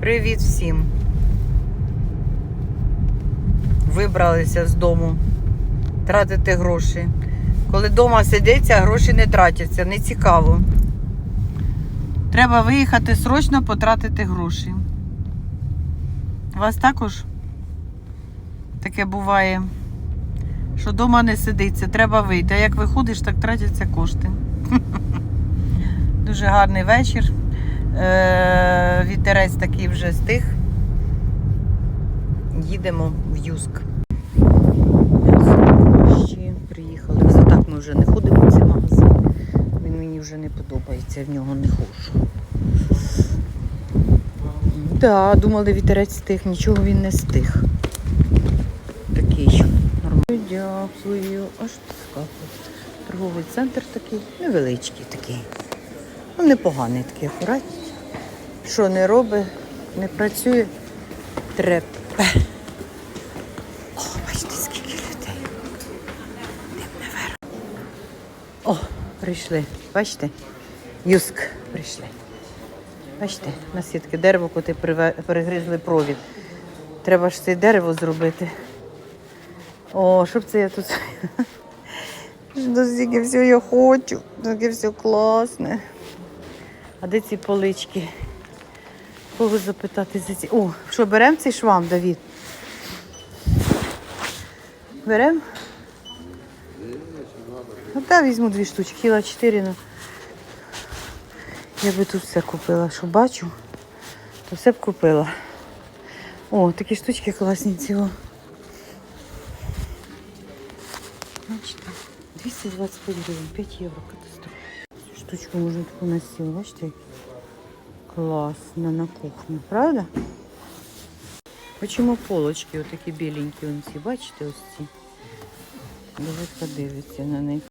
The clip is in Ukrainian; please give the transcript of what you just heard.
Привіт всім. Вибралися з дому тратити гроші. Коли вдома сидиться, гроші не тратяться, не цікаво. Треба виїхати срочно потратити гроші. У вас також таке буває, що вдома не сидиться, треба вийти. А як виходиш, так тратяться кошти. Дуже гарний вечір. Е, Вітерець такий вже стих. Їдемо в Юск. Ще приїхали. За так ми вже не ходимо в магазин. Він мені вже не подобається, в нього не ходжу. Так, думали, вітерець стих, нічого він не стих. Такий. Нормально. Дякую. Аж скапу. Торговий центр такий, невеличкий такий. Ну, непоганий такий акуратний. Що не робить, не працює, трепе. О, бачите, скільки людей. Йдемо наверх. О, прийшли. Бачите? Юск прийшли. Бачите, у нас є таке дерево, коли перегризли провід. Треба ж це дерево зробити. О, щоб це я тут. Ну, стільки всього я хочу, таке все класне. А де ці полички? Кого запитати за ці? О, що, беремо цей швам, Давід? Беремо? Ну так, візьму дві штучки, кіла чотири. Ну. Я би тут все купила, що бачу, то все б купила. О, такі штучки класні. Бачите, 225 гривень, 5 євро, катастрофа. Цю штучку можна таку на стіл, бачите? як Класно на кухню, правда? Почому полочки отакі біленькі, он ці, бачите, ось ці? Давид подивиться на них.